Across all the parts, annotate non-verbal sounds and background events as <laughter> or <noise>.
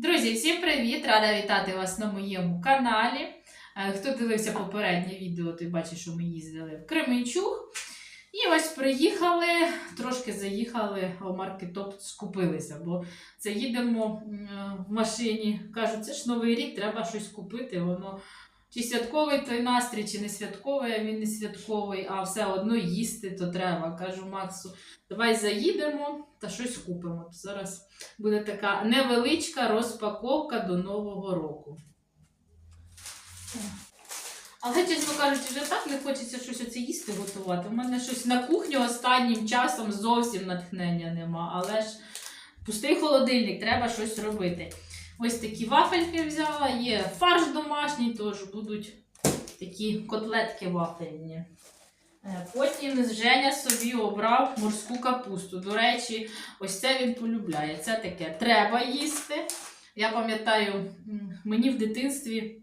Друзі, всім привіт! Рада вітати вас на моєму каналі. Е, Хто дивився попереднє відео, той бачить, що ми їздили в Кременчуг. І ось приїхали, трошки заїхали у маркетоп, скупилися, бо це їдемо е, в машині. Кажуть, це ж новий рік, треба щось купити. Воно чи святковий той настрій, чи не святковий, а він не святковий, а все одно їсти то треба. Кажу Максу, давай заїдемо та щось купимо. Зараз буде така невеличка розпаковка до Нового року. Але, чесно кажучи, вже так не хочеться щось оце їсти готувати. У мене щось на кухню останнім часом зовсім натхнення нема. Але ж пустий холодильник, треба щось робити. Ось такі вафельки взяла, є фарш домашній, тож будуть такі котлетки вафельні. Е, Потім Женя собі обрав морську капусту. До речі, ось це він полюбляє. Це таке треба їсти. Я пам'ятаю, мені в дитинстві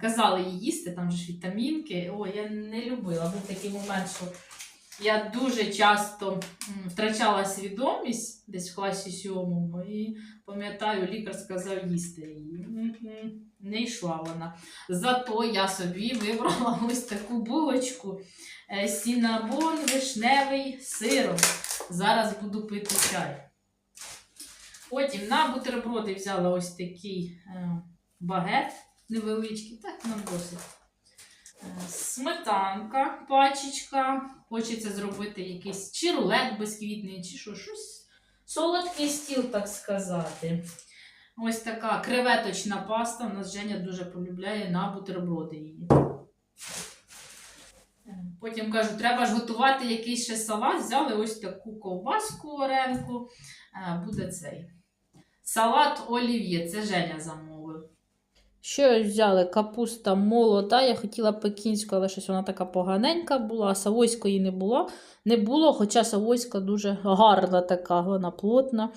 казали її їсти, там ж вітамінки. О, я не любила. Був такий момент, що я дуже часто втрачала свідомість десь в класі сьомому. І пам'ятаю, лікар сказав їсти її. Не йшла вона. Зато я собі вибрала <laughs> ось таку булочку. Е, Сінабон вишневий сиром. Зараз буду пити чай. Потім на бутерброди взяла ось такий е, багет невеличкий, так нам досить. Сметанка, пачечка. Хочеться зробити якийсь чи рулет безквітний, чи що, щось. Солодкий стіл, так сказати. Ось така креветочна паста. У нас Женя дуже полюбляє на бутерброди її. Потім кажу, треба ж готувати якийсь ще салат. Взяли ось таку ковбаску варенку. Е, Буде цей. Салат олів'є, це Женя замовив. Що взяли? Капуста молода. Я хотіла пекінську, але щось вона така поганенька була, а савойської не було. Не було, хоча савойська дуже гарна така, вона плотна.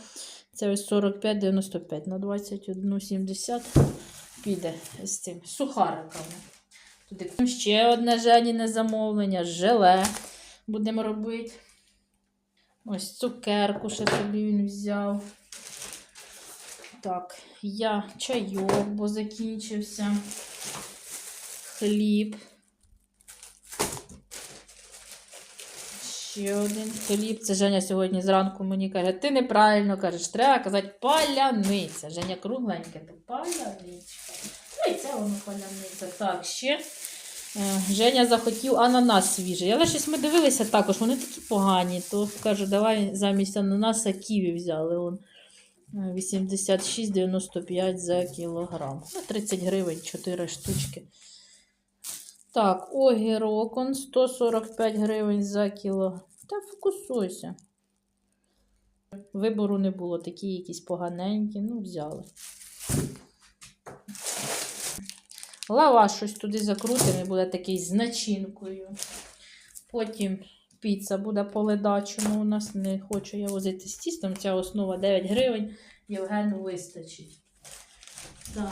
Це ось 45,95 на 21,70 піде з цим сухариками. Туди ще одне Женіне замовлення, желе будемо робити. Ось цукерку ще собі він взяв. Так, я чайок, бо закінчився. Хліб. Ще один хліб. Це Женя сьогодні зранку мені каже, ти неправильно кажеш, треба казати паляниця. Женя кругленьке, то паляниця. Ну і це воно паляниця. Так, ще. е, Женя захотів ананас свіжий. Але щось ми дивилися також, вони такі погані. То кажу, давай замість ананаса ківі взяли. Он. 86,95 за кілограм. Ну, 30 гривень 4 штучки. Так, огірок он 145 гривень за кіло. Та фокусуйся. Вибору не було, такі якісь поганенькі, ну, взяли. Лаваш щось туди закрутений, буде такий з начинкою. Потім піца буде по ледачому. У нас не хочу я возити з тістом. Ця основа 9 гривень. Євгену вистачить. Так.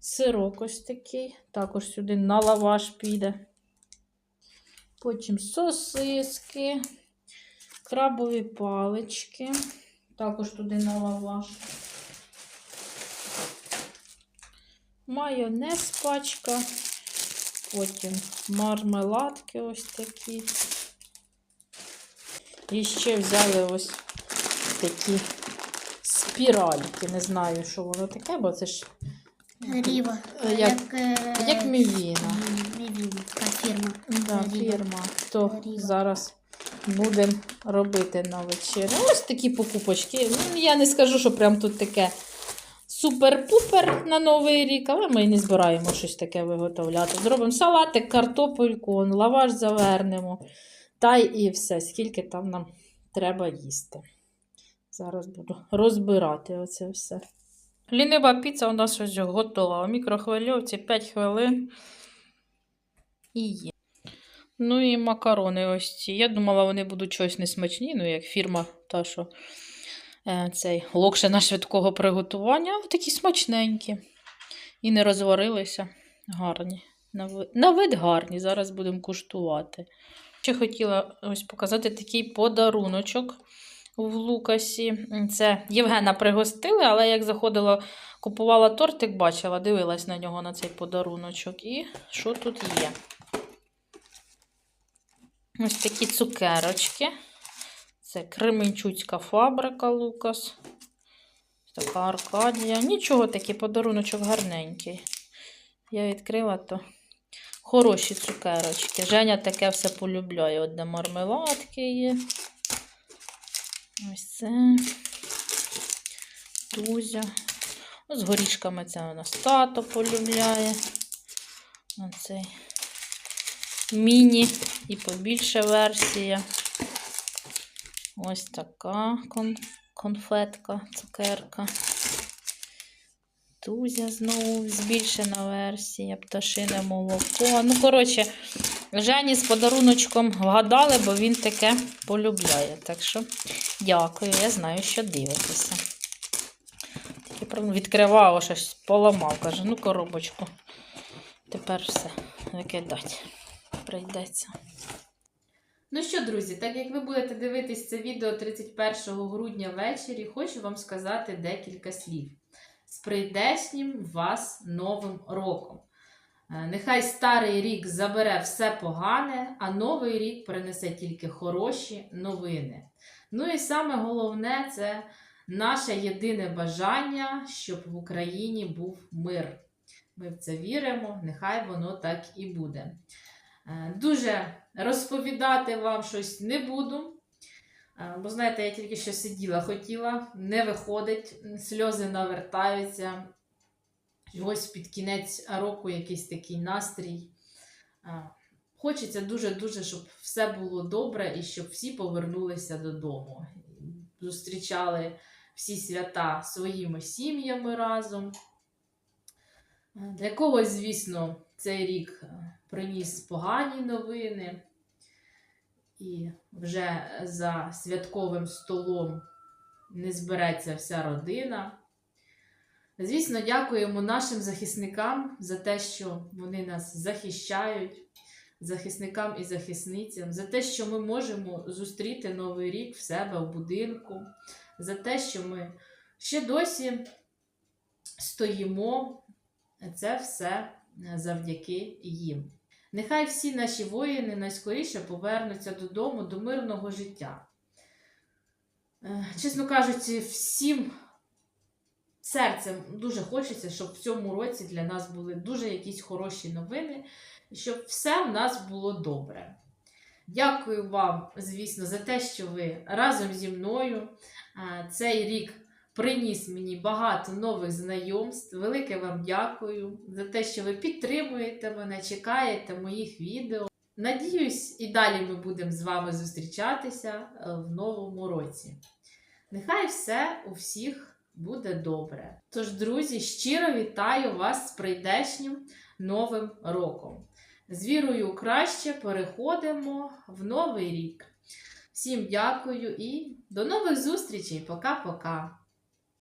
Сирок ось такий. Також сюди на лаваш піде. Потім сосиски, крабові палички. Також туди на лаваш. Майонез пачка. Потім мармеладки ось такі. І ще взяли ось такі спіральки. Не знаю, що воно таке, бо це ж Ріва. Е, як- е, як мівіна. Мівіна, така фірма. Да, Ріва. фірма. То Ріва. зараз будемо робити на вечерю. Ось такі покупочки. Ну, я не скажу, що прям тут таке супер-пупер на Новий рік, але ми не збираємо щось таке виготовляти. Зробимо салатик, картопельку, лаваш завернемо. Та й і все, скільки там нам треба їсти. Зараз буду розбирати оце все. Лінива піца у нас ось готова. У мікрохвильовці 5 хвилин. І є. Ну і макарони ось ці. Я думала, вони будуть щось несмачні, ну як фірма та, що е, цей локшина швидкого приготування, але такі смачненькі. І не розварилися. Гарні. На вид гарні. Зараз будемо куштувати. Ще хотіла ось показати такий подаруночок. в Лукасі. Це Євгена пригостили, але як заходила, купувала тортик, бачила, дивилась на нього на цей подаруночок. І що тут є? Ось такі цукерочки. Це Кременчуцька фабрика Лукас. Така Аркадія. Нічого такий подаруночок гарненький. Я відкрила то хороші цукерочки. Женя таке все полюбляє. От де мармеладки є. Ось це. Тузя. Ну, з горішками це у нас тато полюбляє. Оцей міні і побільше версія. Ось така конфетка, цукерка. Тузя знову збільшена версія, пташине молоко. Ну, коротше, Жені з подаруночком вгадали, бо він таке полюбляє. Так що дякую, я знаю, що правда, відкривав, щось поламав. Каже, ну коробочку. Тепер все викидати. Прийдеться. Ну що, друзі, так як ви будете дивитись це відео 31 грудня ввечері, хочу вам сказати декілька слів. Прийдешнім вас Новим роком! Е, Нехай старий рік забере все погане, а новий рік принесе тільки хороші новини. Ну і саме головне це наше єдине бажання, щоб в Україні був мир. Ми в це віримо, нехай воно так і буде. Е, Дуже розповідати вам щось не буду. Е, Бо знаєте, я тільки що сиділа, хотіла, не виходить, сльози навертаються. І Ось під кінець року якийсь такий настрій. Е, Хочеться дуже-дуже, щоб все було добре і щоб всі повернулися додому. Зустрічали всі свята своїми сім'ями разом. Е, Для когось, звісно, цей рік приніс погані новини. І вже за святковим столом не збереться вся родина. Звісно, дякуємо нашим захисникам за те, що вони нас захищають, захисникам і захисницям, за те, що ми можемо зустріти Новий рік в себе в будинку, за те, що ми ще досі стоїмо. Це все завдяки їм. Нехай всі наші воїни найскоріше повернуться додому до мирного життя. Е, Чесно кажучи, всім серцем дуже хочеться, щоб в цьому році для нас були дуже якісь хороші новини, щоб все в нас було добре. Дякую вам, звісно, за те, що ви разом зі мною. Е, Цей рік приніс мені багато нових знайомств. Велике вам дякую за те, що ви підтримуєте мене, чекаєте моїх відео. Надіюсь, і далі ми будемо з вами зустрічатися е, в новому році. Нехай все у всіх буде добре. Тож, друзі, щиро вітаю вас з прийдешнім новим роком. З вірою краще переходимо в новий рік. Всім дякую і до нових зустрічей. Пока-пока.